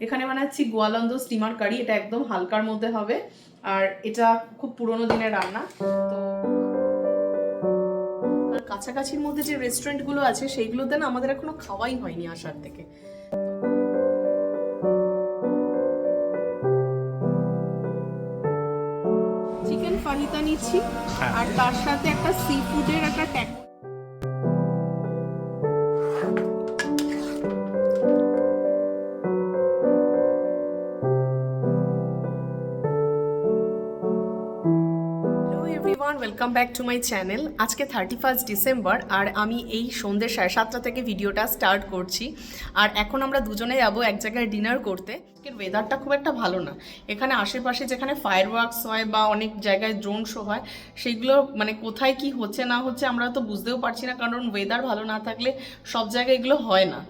এখানে বানাচ্ছি গোয়ালন্দ স্টিমার কারি এটা একদম হালকার মধ্যে হবে আর এটা খুব পুরোনো দিনের রান্না তো আর কাছাকাছির মধ্যে যে রেস্টুরেন্টগুলো আছে সেইগুলোতে না আমাদের এখনও খাওয়াই হয়নি আসার থেকে চিকেন ফাহিতা নিচ্ছি হ্যাঁ। আর তার সাথে একটা সি ফুডের একটা ট্যাক welcome back to my channel আজকে থার্টি ফার্স্ট ডিসেম্বর আর আমি এই সন্ধ্যে সাড়ে সাতটা থেকে ভিডিওটা স্টার্ট করছি। আর এখন আমরা দুজনে যাব এক জায়গায় ডিনার করতে। আজকের ওয়েদারটা খুব একটা ভালো না। এখানে আশেপাশে যেখানে ফায়ার ওয়ার্কস হয় বা অনেক জায়গায় ড্রোন শো হয়, সেগুলো মানে কোথায় কি হচ্ছে না হচ্ছে আমরা তো বুঝতেও পারছি না, কারণ ওয়েদার ভালো না থাকলে সব জায়গায় এগুলো হয় না।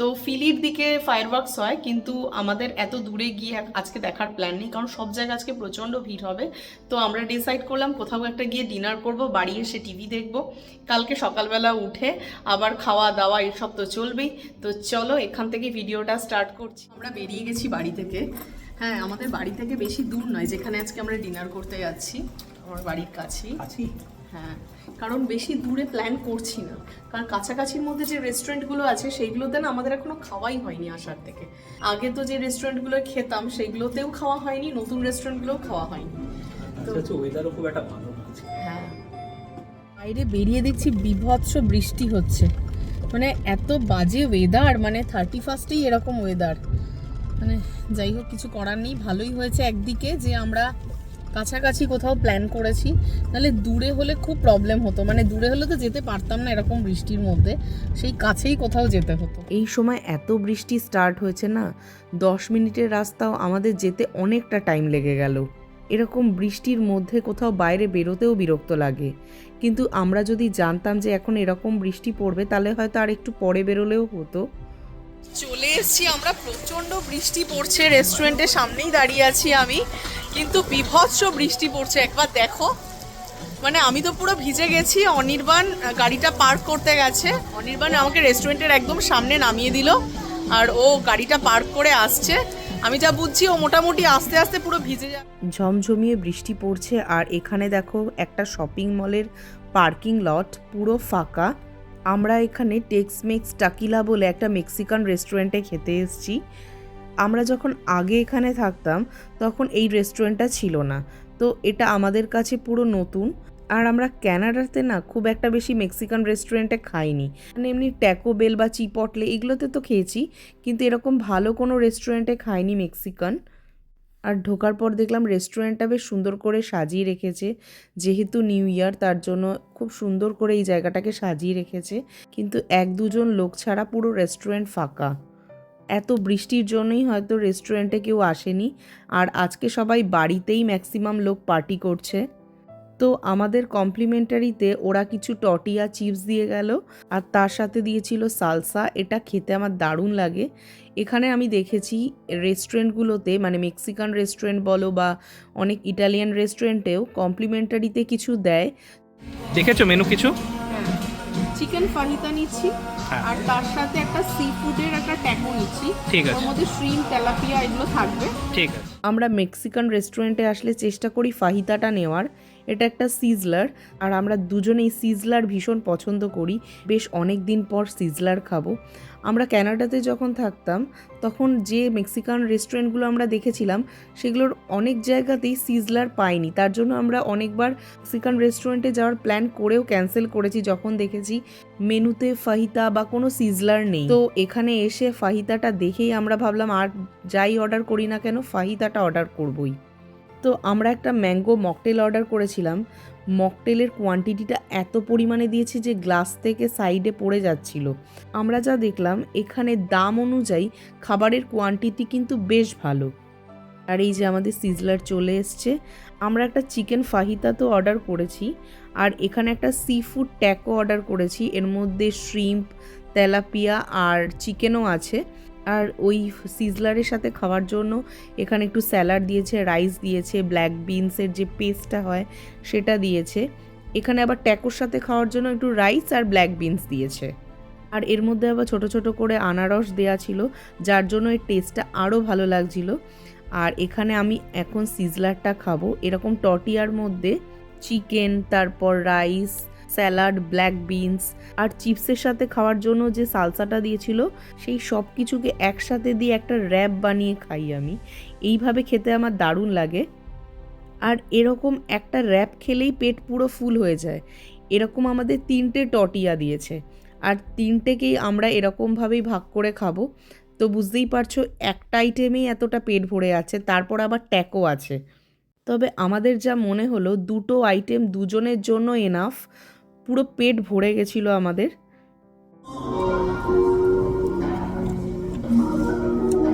তো ফিলির দিকে ফায়ার ওয়ার্কস হয়, কিন্তু আমাদের এত দূরে গিয়ে আজকে দেখার প্ল্যান নেই, কারণ সব জায়গায় আজকে প্রচণ্ড ভিড় হবে। তো আমরা ডিসাইড করলাম কোথাও একটা গিয়ে ডিনার করব, বাড়ি এসে টিভি দেখব। কালকে সকালবেলা উঠে আবার খাওয়া দাওয়া এসব তো চলবেই। তো চলো এখান থেকে ভিডিওটা স্টার্ট করছি। আমরা বেরিয়ে গেছি বাড়ি। থেকে। হ্যাঁ আমাদের বাড়ি থেকে বেশি দূর নয় যেখানে আজকে আমরা ডিনার করতে যাচ্ছি আমার বাড়ির কাছেই। হ্যাঁ কারণ বেশি দূরে প্ল্যান করছি না। কারণ কাছাকাছির মধ্যে যে রেস্টুরেন্টগুলো আছে সেইগুলোতে না আমাদের এখনও খাওয়াই হয়নি আসার থেকে। আগে তো যে রেস্টুরেন্টগুলো খেতাম সেইগুলোতেও খাওয়া হয়নি নতুন রেস্টুরেন্টগুলোও খাওয়া হয়নি। আচ্ছা আচ্ছা ওয়েদারও খুব একটা ভালো হ্যাঁ। বাইরে বেরিয়ে দেখছি বিভৎস বৃষ্টি হচ্ছে। মানে এত বাজে ওয়েদার মানে থার্টি ফার্স্টেই এরকম ওয়েদার মানে যাই হোক, কিছু করার নেই। ভালোই হয়েছে একদিকে যে আমরা কাছাকাছি কোথাও প্ল্যান করেছি। নাহলে দূরে হলে খুব প্রবলেম হতো। মানে দূরে হলে তো যেতে পারতাম না এরকম বৃষ্টির মধ্যে। সেই কাছেই কোথাও যেতে হতো। এই সময় এত বৃষ্টি স্টার্ট হয়েছে না? দশ মিনিটের রাস্তাও আমাদের যেতে অনেকটা টাইম লেগে গেল। এরকম বৃষ্টির মধ্যে কোথাও বাইরে বেরোতেও বিরক্ত লাগে। কিন্তু আমরা যদি জানতাম যে এখন এরকম বৃষ্টি পড়বে, তাহলে হয়তো আর একটু পরে বেরোলেও হতো। চলে এসেছি আমরা প্রচণ্ড বৃষ্টি পড়ছে রেস্টুরেন্টের সামনেই দাঁড়িয়ে আছি আমি। কিন্তু বিভৎস বৃষ্টি পড়ছে, একবার দেখো। মানে আমি তো পুরো ভিজে গেছি, অনির্বাণ গাড়িটা পার্ক করতে গেছে। অনির্বাণ আমাকে রেস্টুরেন্টের একদম সামনে নামিয়ে দিল, আর ও গাড়িটা পার্ক করে আসছে। আমি যা বুঝছি, ও মোটামুটি আস্তে আস্তে পুরো ভিজে যাবে ঝমঝমিয়ে বৃষ্টি পড়ছে, আর এখানে দেখো একটা শপিং মলের পার্কিং লট পুরো ফাঁকা। আমরা এখানে টেক্সমেক্স টাকিলা বলে একটা মেক্সিকান রেস্টুরেন্টে খেতে এসেছি। আমরা যখন আগে এখানে থাকতাম, তখন এই রেস্টুরেন্টটা ছিল না। তো এটা আমাদের কাছে পুরো নতুন। আর আমরা ক্যানাডাতে না খুব একটা বেশি মেক্সিকান রেস্টুরেন্টে খাইনি। মানে এমনি ট্যাকো বেল বা চিপটলে এগুলোতে তো খেয়েছি, কিন্তু এরকম ভালো কোনো রেস্টুরেন্টে খাইনি মেক্সিকান আর ঢোকার পর দেখলাম রেস্টুরেন্টটা বেশ সুন্দর করে সাজিয়ে রেখেছে। যেহেতু নিউ ইয়ার তার জন্য খুব সুন্দর করে এই জায়গাটাকে সাজিয়ে রেখেছে। কিন্তু এক দুজন লোক ছাড়া পুরো রেস্টুরেন্ট ফাঁকা। এত বৃষ্টির জন্যই হয়তো রেস্টুরেন্টে কেউ আসেনি। আর আজকে সবাই বাড়িতেই ম্যাক্সিমাম লোক পার্টি করছে। তো আমাদের কমপ্লিমেন্টারিতে ওরা কিছু টটিয়া চিপস দিয়ে গেল আর তার সাথে দিয়েছিল সালসা। এটা খেতে আমার দারুণ লাগে। এখানে আমি দেখেছি রেস্টুরেন্টগুলোতে মানে মেক্সিকান রেস্টুরেন্ট বলো বা অনেক ইটালিয়ান রেস্টুরেন্টেও কমপ্লিমেন্টারিতে কিছু দেয়। দেখেছ মেনু কিছু? চিকেন ফাহিতা নিচ্ছি হ্যাঁ। আর তার সাথে একটা সি ফুডের একটা ট্যাকো নিচ্ছি। ঠিক আছে। ওর মধ্যে শ্রিম তেলাপিয়া এগুলো থাকবে। ঠিক আছে। আমরা মেক্সিকান রেস্টুরেন্টে আসলে চেষ্টা করি ফাহিতাটা নেওয়ার। এটা একটা সিজলার, আর আমরা দুজনেই সিজলার ভীষণ পছন্দ করি। বেশ অনেক দিন পর সিজলার খাব। আমরা ক্যানাডাতে যখন থাকতাম, তখন যে মেক্সিকান রেস্টুরেন্টগুলো আমরা দেখেছিলাম, সেগুলোর অনেক জায়গাতেই সিজলার পাইনি। তার জন্য আমরা অনেকবার মেক্সিকান রেস্টুরেন্টে যাওয়ার প্ল্যান করেও ক্যান্সেল করেছি, যখন দেখেছি মেনুতে ফাহিতা বা কোনো সিজলার নেই। তো এখানে এসে ফাহিতাটা দেখেই আমরা ভাবলাম, আর যাই অর্ডার করি না কেন, ফাহিতাটা অর্ডার করবই। তো আমরা একটা ম্যাঙ্গো মকটেল অর্ডার করেছিলাম। মকটেলের কোয়ান্টিটিটা এত পরিমাণে দিয়েছে যে গ্লাস থেকে সাইডে পড়ে যাচ্ছিল। আমরা যা দেখলাম, এখানে দাম অনুযায়ী খাবারের কোয়ান্টিটি কিন্তু বেশ ভালো। আর এই যে আমাদের সিজলার চলে এসছে। আমরা একটা চিকেন ফাহিতা তো অর্ডার করেছি। আর এখানে একটা সি ফুড ট্যাকো অর্ডার করেছি। এর মধ্যে শ্রিম্প তেলাপিয়া আর চিকেনও আছে। আর ওই সিজলারের সাথে খাওয়ার জন্য এখানে একটু স্যালাড দিয়েছে, রাইস দিয়েছে, ব্ল্যাক বিনসের যে পেস্টটা হয় সেটা দিয়েছে। এখানে আবার ট্যাকোর সাথে খাওয়ার জন্য একটু রাইস আর ব্ল্যাক বিনস দিয়েছে। আর এর মধ্যে আবার ছোট ছোট করে আনারস দেয়া ছিল, যার জন্য এর টেস্টটা আরও ভালো লাগছিল। আর এখানে আমি এখন সিজলারটা খাব। এরকম টটিয়ার মধ্যে চিকেন, তারপর রাইস স্যালাড, ব্ল্যাক বিনস আর চিপসের সাথে খাওয়ার জন্য যে সালসাটা দিয়েছিল, সেই সব কিছুকে একসাথে দিয়ে একটা র্যাপ বানিয়ে খাই আমি। এইভাবে খেতে আমার দারুণ লাগে। আর এরকম একটা র্যাপ খেলেই পেট পুরো ফুল হয়ে যায়। এরকম আমাদের তিনটে টটিয়া দিয়েছে। আর তিনটেকেই আমরা এরকমভাবেই ভাগ করে খাব। তো বুঝতেই পারছ, একটা আইটেমেই এতটা পেট ভরে আছে, তারপর আবার ট্যাকো আছে। তবে আমাদের যা মনে হলো, দুটো আইটেম দুজনের জন্য এনাফ পুরো পেট ভরে গেছিল আমাদের।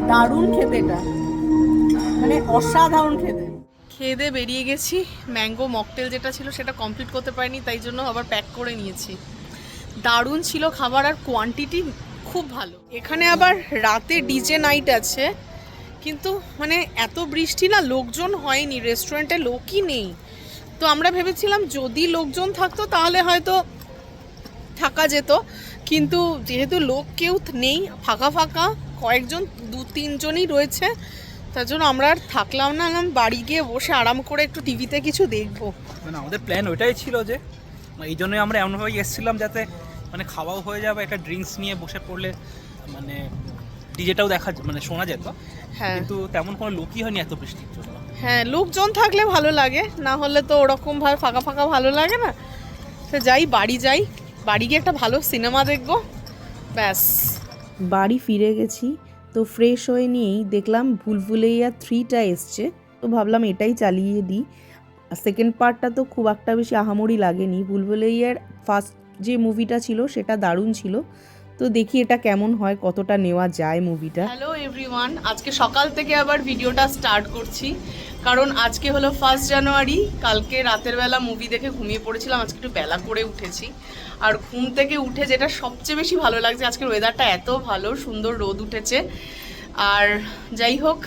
দারুণ খেতে এটা। মানে অসাধারণ খেতে। খেয়ে দিয়ে বেরিয়ে গেছি। ম্যাঙ্গো মকটেল যেটা ছিল সেটা কমপ্লিট করতে পারিনি তাই জন্য আবার প্যাক করে নিয়েছি। দারুণ ছিল খাবার আর কোয়ান্টিটি খুব ভালো। এখানে আবার রাতে ডিজে নাইট আছে কিন্তু মানে এত বৃষ্টি না লোকজন হয়নি রেস্টুরেন্টে লোকই নেই। তো আমরা ভেবেছিলাম যদি লোকজন থাকতো তাহলে হয়তো থাকা যেত। কিন্তু যেহেতু লোক কেউ নেই ফাঁকা ফাঁকা কয়েকজন দু তিনজনই রয়েছে তার জন্য আমরা আর থাকলাম না। বাড়ি গিয়ে বসে আরাম করে একটু টিভিতে কিছু দেখব। মানে আমাদের প্ল্যান ওইটাই ছিল যে এই জন্যই আমরা এমনভাবে এসেছিলাম যাতে মানে খাওয়াও হয়ে যাবে একটা ড্রিঙ্কস নিয়ে বসে পড়লে মানে ডিজেটাও দেখা মানে শোনা যেত। হ্যাঁ। কিন্তু তেমন কোনো লোকই হয়নি এত বৃষ্টির জন্য। হ্যাঁ লোকজন থাকলে ভালো লাগে না হলে তো ওরকম ভাবে ফাঁকা ফাঁকা ভালো লাগে না। তো যাই বাড়ি যাই বাড়ি গিয়ে একটা ভালো সিনেমা দেখব ব্যাস। বাড়ি ফিরে গেছি তো ফ্রেশ হয়ে নিয়েই দেখলাম ভুলভুলাইয়া থ্রিটা এসছে তো ভাবলাম এটাই চালিয়ে দিই। সেকেন্ড পার্টটা তো খুব একটা বেশি আহামরি লাগেনি ভুলভুলাইয়ার ফার্স্ট যে মুভিটা ছিল সেটা দারুণ ছিল। তো দেখি এটা কেমন হয় কতটা নেওয়া যায় মুভিটা হ্যালো এভরিওয়ান আজকে সকাল থেকে আবার ভিডিওটা স্টার্ট করছি। কারণ আজকে হলো ফার্স্ট জানুয়ারি কালকে রাতের বেলা মুভি দেখে ঘুমিয়ে পড়েছিলাম, আজকে একটু বেলা করে উঠেছি। আর ঘুম থেকে উঠে যেটা সবচেয়ে বেশি ভালো লাগছে, আজকের ওয়েদারটা এত ভালো, সুন্দর রোদ উঠেছে। আর যাই হোক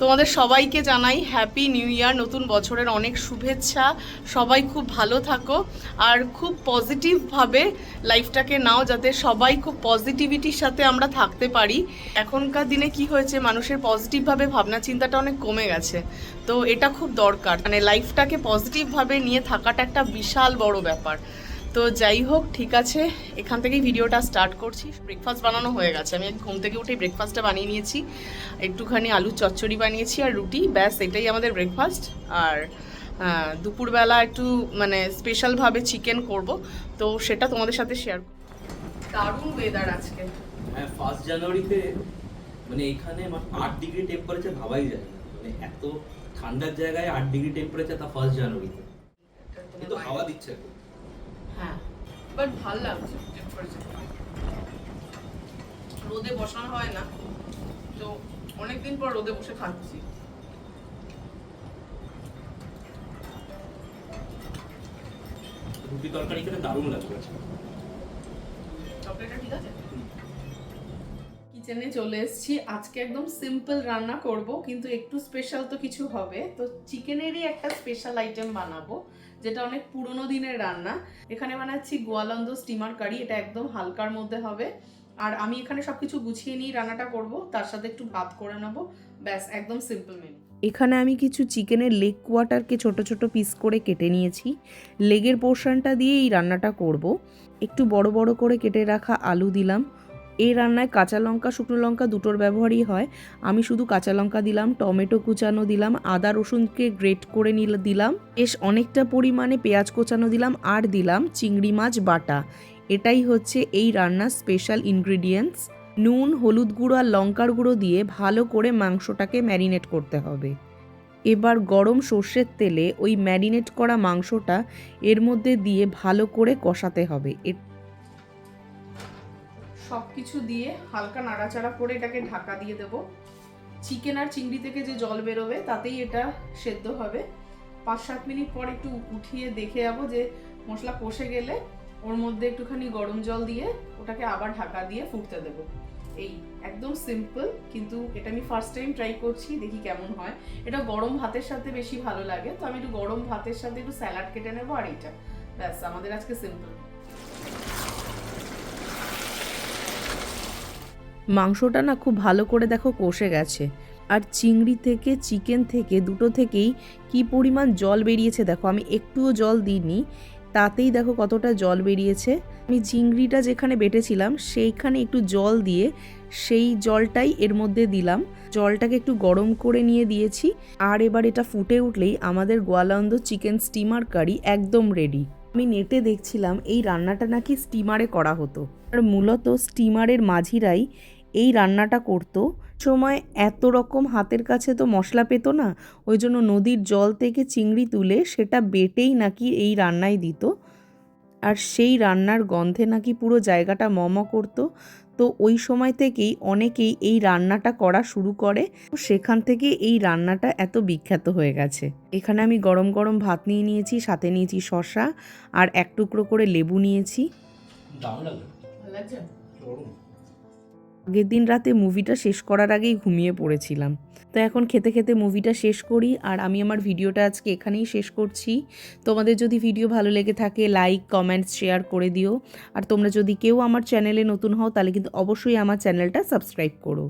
তোমাদের সবাইকে জানাই হ্যাপি নিউ ইয়ার নতুন বছরের অনেক শুভেচ্ছা। সবাই খুব ভালো থাকো আর খুব পজিটিভভাবে লাইফটাকে নাও যাতে সবাই খুব পজিটিভিটির সাথে আমরা থাকতে পারি। এখনকার দিনে কি হয়েছে, মানুষের পজিটিভভাবে ভাবনা চিন্তাটা অনেক কমে গেছে। তো এটা খুব দরকার। মানে লাইফটাকে পজিটিভভাবে নিয়ে থাকাটা একটা বিশাল বড় ব্যাপার। তো যাই হোক ঠিক আছে। এখান থেকেই ভিডিওটা স্টার্ট করছি। ব্রেকফাস্ট বানানো হয়ে গেছে। আমি ঘুম থেকে উঠে ব্রেকফাস্টটা বানিয়ে নিয়েছি। একটুখানি আলু চচ্চড়ি বানিয়েছি আর রুটি। ব্যাস এটাই আমাদের ব্রেকফাস্ট আর দুপুরবেলা একটু মানে স্পেশালভাবে চিকেন করব। তো সেটা তোমাদের সাথে শেয়ার দারুণ ওয়েদার আজকে। হ্যাঁ ফার্স্ট জানুয়ারিতে মানে এখানে আট ডিগ্রি টেম্পারেচার ভাবাই যায় মানে এত ঠান্ডার জায়গায় আট ডিগ্রি টেম্পারেচার তা ফার্স্ট জানুয়ারিতে। কিন্তু হাওয়া দিচ্ছে। হ্যাঁ। বাট ভালো লাগছে রোদে বসানো হয় না তো অনেকদিন পর রোদে বসে খাচ্ছি। রুটি তরকারি খেতে দারুণ লাগবে। চকলেটটা ঠিক আছে? কিচেনে চলে এসেছি। আজকে একদম সিম্পল রান্না করব কিন্তু একটু স্পেশাল তো কিছু হবে। তো চিকেনেরই একটা স্পেশাল আইটেম বানাবো। যেটা অনেক পুরনো দিনের রান্না। এখানে বানাচ্ছি গোয়ালন্দ স্টিমার কারি এটা একদম হালকার মধ্যে হবে। আর আমি এখানে সবকিছু গুছিয়ে নিয়ে রান্নাটা করব, তার সাথে একটু ভাত করে নেব। ব্যাস, একদম সিম্পল মেনু এখানে আমি কিছু চিকেনের লেগ কোয়াটারকে ছোট ছোট পিস করে কেটে নিয়েছি। লেগের পোর্শনটা দিয়ে এই রান্নাটা করব। একটু বড় বড় করে কেটে রাখা আলু দিলাম। এই রান্নায় কাঁচা লঙ্কা, শুকনো লঙ্কা দুটোর ব্যবহারই হয়। আমি শুধু কাঁচা লঙ্কা দিলাম, টমেটো কুচানো দিলাম, আদা রসুনকে গ্রেট করে নিল, দিলাম। বেশ অনেকটা পরিমাণে পেঁয়াজ কোচানো দিলাম আর দিলাম চিংড়ি মাছ বাটা। এটাই হচ্ছে এই রান্নার স্পেশাল ইনগ্রিডিয়েন্টস নুন, হলুদ গুঁড়ো আর লঙ্কার গুঁড়ো দিয়ে ভালো করে মাংসটাকে ম্যারিনেট করতে হবে। এবার গরম সর্ষের তেলে ওই ম্যারিনেট করা মাংসটা এর মধ্যে দিয়ে ভালো করে কষাতে হবে। সব কিছু দিয়ে হালকা নাড়াচাড়া করে এটাকে ঢাকা দিয়ে দেব। চিকেন আর চিংড়ি থেকে যে জল বেরোবে, তাতেই এটা সেদ্ধ হবে। পাঁচ সাত মিনিট পর একটু উঠিয়ে দেখে যাব যে মশলা কষে গেলে ওর মধ্যে একটুখানি গরম জল দিয়ে ওটাকে আবার ঢাকা দিয়ে ফুটতে দেব। এই একদম সিম্পল, কিন্তু এটা আমি ফার্স্ট টাইম ট্রাই করছি, দেখি কেমন হয়। এটা গরম ভাতের সাথে বেশি ভালো লাগে, তো আমি একটু গরম ভাতের সাথে একটু স্যালাড কেটে নেব আর এইটা। ব্যাস, আমাদের আজকে সিম্পল মাংসটা না খুব ভালো করে দেখো কষে গেছে। আর চিংড়ি থেকে, চিকেন থেকে, দুটো থেকেই কি পরিমাণ জল বেরিয়েছে দেখো। আমি একটুও জল দিইনি, তাতেই দেখো কতটা জল বেরিয়েছে। আমি চিংড়িটা যেখানে বেটেছিলাম, সেইখানে একটু জল দিয়ে সেই জলটাই এর মধ্যে দিলাম। জলটাকে একটু গরম করে নিয়ে দিয়েছি। আর এবার এটা ফুটে উঠলেই আমাদের গোয়ালন্দ চিকেন স্টিমার কারি একদম রেডি। আমি নেটে দেখছিলাম এই রান্নাটা নাকি স্টিমারে করা হতো। আর মূলত স্টিমারের মাঝিরাই এই রান্নাটা করতো। সময় এত রকম হাতের কাছে তো মশলা পেত না ওই জন্য নদীর জল থেকে চিংড়ি তুলে সেটা বেটেই নাকি এই রান্নায় দিত। আর সেই রান্নার গন্ধে নাকি পুরো জায়গাটা মম করতো। তো ওই সময় থেকেই অনেকেই এই রান্নাটা করা শুরু করে। সেখান থেকে এই রান্নাটা এত বিখ্যাত হয়ে গেছে। এখানে আমি গরম গরম ভাত নিয়ে নিয়েছি সাথে নিয়েছি শশা আর এক টুকরো করে লেবু নিয়েছি। দারুণ লাগল আগের দিন রাতে মুভিটা শেষ করার আগেই ঘুমিয়ে পড়েছিলাম। তো এখন খেতে খেতে মুভিটা শেষ করি, আর আমি আমার ভিডিওটা আজকে এখানেই শেষ করছি। তোমাদের যদি ভিডিও ভালো লেগে থাকে লাইক কমেন্টস শেয়ার করে দিও। আর তোমরা যদি কেউ আমার চ্যানেলে নতুন হও, তাহলে কিন্তু অবশ্যই আমার চ্যানেলটা সাবস্ক্রাইব করো।